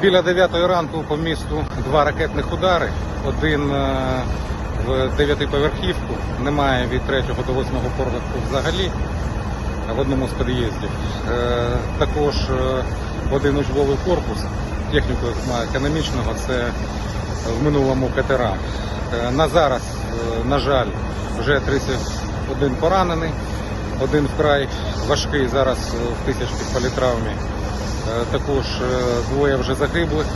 Біля 9 ранку по місту два ракетних удари. Один е, в дев'ятиповерхівку, немає від 3 до 8 поверху взагалі в одному з під'їздів. Е, Також е, один учбовий корпус техніку економічного, це в минулому катера. На зараз, на жаль, вже 31 поранений, один вкрай важкий зараз в тисячній політравмі. Е, Також е, двоє вже загиблих.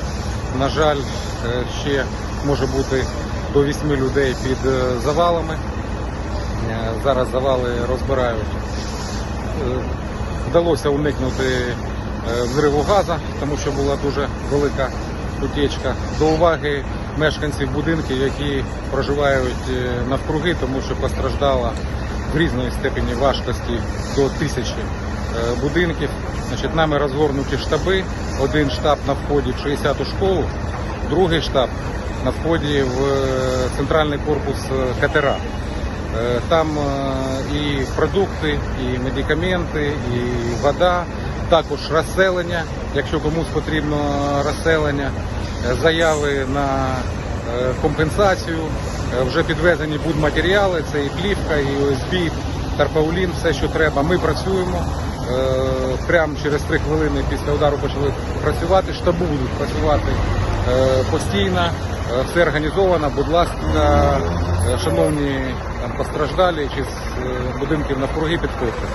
На жаль, е, ще може бути до 8 людей під завалами. Зараз завали розбирають. Вдалося уникнути взриву газу, тому що була дуже велика утечка. До уваги мешканців будинків, які проживають навкруги, тому що постраждала різної степені важкості до тисячі е, будинків. Значить, нами розгорнуті штаби. Один штаб на вході в 60-ту школу, другий штаб на вході в е, центральний корпус е, катера. Там і продукти, і медикаменти, і вода, також розселення, якщо комусь потрібно розселення, заяви на компенсацію. Е, Вже підвезені будматеріали, це і плівка, і ОСБ, тарпаулін, все, що треба. Ми працюємо. Е, Прямо через три хвилини після удару почали працювати. Штабу будуть працювати е, постійно. Е, Все організовано. Будь ласка, е, шановні там, постраждалі чи з е, будинків навкруги підходьте.